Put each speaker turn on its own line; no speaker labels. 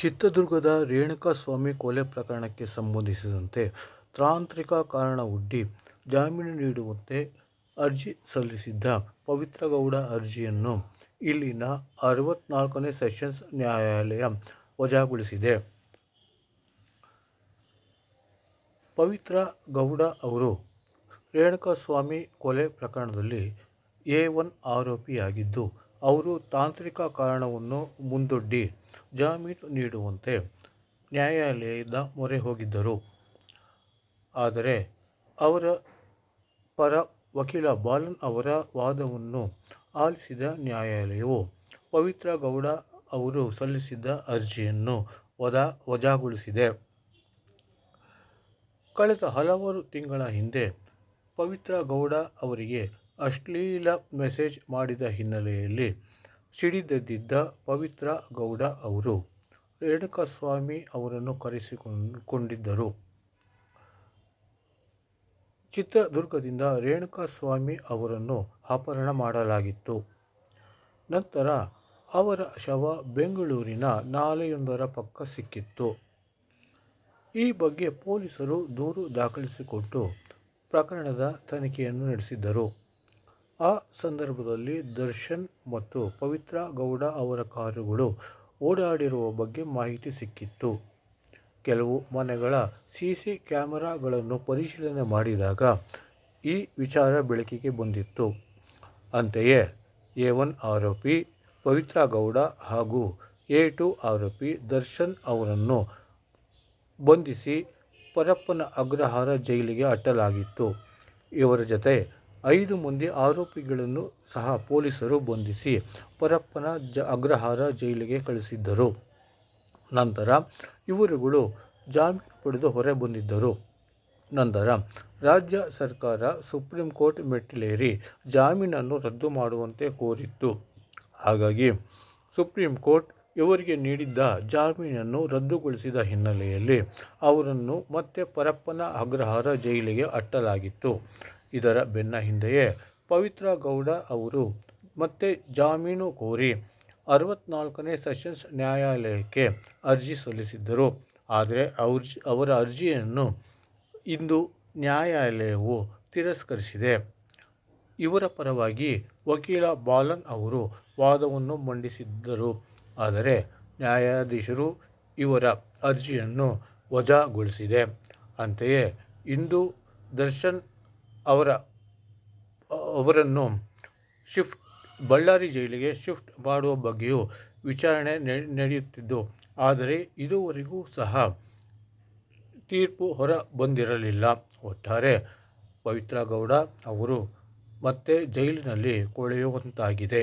ಚಿತ್ರದುರ್ಗದ ರೇಣುಕಾಸ್ವಾಮಿ ಕೊಲೆ ಪ್ರಕರಣಕ್ಕೆ ಸಂಬಂಧಿಸಿದಂತೆ ತಾಂತ್ರಿಕ ಕಾರಣವೊಡ್ಡಿ ಜಾಮೀನು ನೀಡುವಂತೆ ಅರ್ಜಿ ಸಲ್ಲಿಸಿದ್ದ ಪವಿತ್ರಗೌಡ ಅರ್ಜಿಯನ್ನು ಇಲ್ಲಿನ ಅರವತ್ನಾಲ್ಕನೇ ಸೆಷನ್ಸ್ ನ್ಯಾಯಾಲಯ ವಜಾಗೊಳಿಸಿದೆ. ಪವಿತ್ರ ಗೌಡ ಅವರು ರೇಣುಕಾಸ್ವಾಮಿ ಕೊಲೆ ಪ್ರಕರಣದಲ್ಲಿ ಎ ಒನ್ ಆರೋಪಿಯಾಗಿದ್ದು, ಅವರು ತಾಂತ್ರಿಕ ಕಾರಣವನ್ನು ಮುಂದೊಡ್ಡಿ ಜಾಮೀನು ನೀಡುವಂತೆ ನ್ಯಾಯಾಲಯದ ಮೊರೆ ಹೋಗಿದ್ದರು. ಆದರೆ ಅವರ ಪರ ವಕೀಲ ಬಾಲನ್ ಅವರ ವಾದವನ್ನು ಆಲಿಸಿದ ನ್ಯಾಯಾಲಯವು ಪವಿತ್ರ ಗೌಡ ಅವರು ಸಲ್ಲಿಸಿದ್ದ ಅರ್ಜಿಯನ್ನು ವಜಾಗೊಳಿಸಿದೆ. ಕಳೆದ ಹಲವಾರು ತಿಂಗಳ ಹಿಂದೆ ಪವಿತ್ರ ಗೌಡ ಅವರಿಗೆ ಅಶ್ಲೀಲ ಮೆಸೇಜ್ ಮಾಡಿದ ಹಿನ್ನೆಲೆಯಲ್ಲಿ ಸಿಡಿದೆದ್ದಿದ್ದ ಪವಿತ್ರ ಗೌಡ ಅವರು ರೇಣುಕಸ್ವಾಮಿ ಅವರನ್ನು ಕರೆಸಿಕೊಂಡಿದ್ದರು. ಚಿತ್ರದುರ್ಗದಿಂದ ರೇಣುಕಸ್ವಾಮಿ ಅವರನ್ನು ಅಪಹರಣ ಮಾಡಲಾಗಿತ್ತು. ನಂತರ ಅವರ ಶವ ಬೆಂಗಳೂರಿನ ನಾಲೆಯೊಂದರ ಪಕ್ಕ ಸಿಕ್ಕಿತ್ತು. ಈ ಬಗ್ಗೆ ಪೊಲೀಸರು ದೂರು ದಾಖಲಿಸಿಕೊಂಡು ಪ್ರಕರಣದ ತನಿಖೆಯನ್ನು ನಡೆಸಿದ್ದರು. ಆ ಸಂದರ್ಭದಲ್ಲಿ ದರ್ಶನ್ ಮತ್ತು ಪವಿತ್ರ ಗೌಡ ಅವರ ಕಾರುಗಳು ಓಡಾಡಿರುವ ಬಗ್ಗೆ ಮಾಹಿತಿ ಸಿಕ್ಕಿತ್ತು. ಕೆಲವು ಮನೆಗಳ ಸಿಸಿ ಕ್ಯಾಮರಾಗಳನ್ನು ಪರಿಶೀಲನೆ ಮಾಡಿದಾಗ ಈ ವಿಚಾರ ಬೆಳಕಿಗೆ ಬಂದಿತ್ತು. ಅಂತೆಯೇ, ಎ ಒನ್ ಆರೋಪಿ ಪವಿತ್ರ ಗೌಡ ಹಾಗೂ ಎ ಟು ಆರೋಪಿ ದರ್ಶನ್ ಅವರನ್ನು ಬಂಧಿಸಿ ಪರಪ್ಪನ ಅಗ್ರಹಾರ ಜೈಲಿಗೆ ಅಟ್ಟಲಾಗಿತ್ತು. ಇವರ ಜತೆ ಐದು ಮಂದಿ ಆರೋಪಿಗಳನ್ನು ಸಹ ಪೊಲೀಸರು ಬಂಧಿಸಿ ಪರಪ್ಪನ ಜ ಅಗ್ರಹಾರ ಜೈಲಿಗೆ ಕಳಿಸಿದ್ದರು ನಂತರ ಇವರುಗಳು ಜಾಮೀನು ಪಡೆದು ಹೊರೆ ಬಂದಿದ್ದರು. ನಂತರ ರಾಜ್ಯ ಸರ್ಕಾರ ಸುಪ್ರೀಂ ಕೋರ್ಟ್ ಮೆಟ್ಟಿಲೇರಿ ಜಾಮೀನನ್ನು ರದ್ದು ಮಾಡುವಂತೆ ಕೋರಿತ್ತು. ಹಾಗಾಗಿ ಸುಪ್ರೀಂ ಕೋರ್ಟ್ ಇವರಿಗೆ ನೀಡಿದ್ದ ಜಾಮೀನನ್ನು ರದ್ದುಗೊಳಿಸಿದ ಹಿನ್ನೆಲೆಯಲ್ಲಿ ಅವರನ್ನು ಮತ್ತೆ ಪರಪ್ಪನ ಅಗ್ರಹಾರ ಜೈಲಿಗೆ ಅಟ್ಟಲಾಗಿತ್ತು. ಇದರ ಬೆನ್ನ ಹಿಂದೆಯೇ ಪವಿತ್ರ ಗೌಡ ಅವರು ಮತ್ತೆ ಜಾಮೀನು ಕೋರಿ ಅರವತ್ನಾಲ್ಕನೇ ಸೆಷನ್ಸ್ ನ್ಯಾಯಾಲಯಕ್ಕೆ ಅರ್ಜಿ ಸಲ್ಲಿಸಿದ್ದರು. ಆದರೆ ಅವರ ಅರ್ಜಿಯನ್ನು ಇಂದು ನ್ಯಾಯಾಲಯವು ತಿರಸ್ಕರಿಸಿದೆ. ಇವರ ಪರವಾಗಿ ವಕೀಲ ಬಾಲನ್ ಅವರು ವಾದವನ್ನು ಮಂಡಿಸಿದ್ದರು. ಆದರೆ ನ್ಯಾಯಾಧೀಶರು ಇವರ ಅರ್ಜಿಯನ್ನು ವಜಾಗೊಳಿಸಿದೆ. ಅಂತೆಯೇ ಇಂದು ದರ್ಶನ್ ಅವರನ್ನು ಶಿಫ್ಟ್ ಬಳ್ಳಾರಿ ಜೈಲಿಗೆ ಶಿಫ್ಟ್ ಮಾಡುವ ಬಗ್ಗೆಯೂ ವಿಚಾರಣೆ ನಡೆಯುತ್ತಿದ್ದು, ಆದರೆ ಇದುವರೆಗೂ ಸಹ ತೀರ್ಪು ಹೊರ ಬಂದಿರಲಿಲ್ಲ. ಒಟ್ಟಾರೆ ಪವಿತ್ರ ಗೌಡ ಅವರು ಮತ್ತೆ ಜೈಲಿನಲ್ಲಿ ಕೊಳೆಯುವಂತಾಗಿದೆ.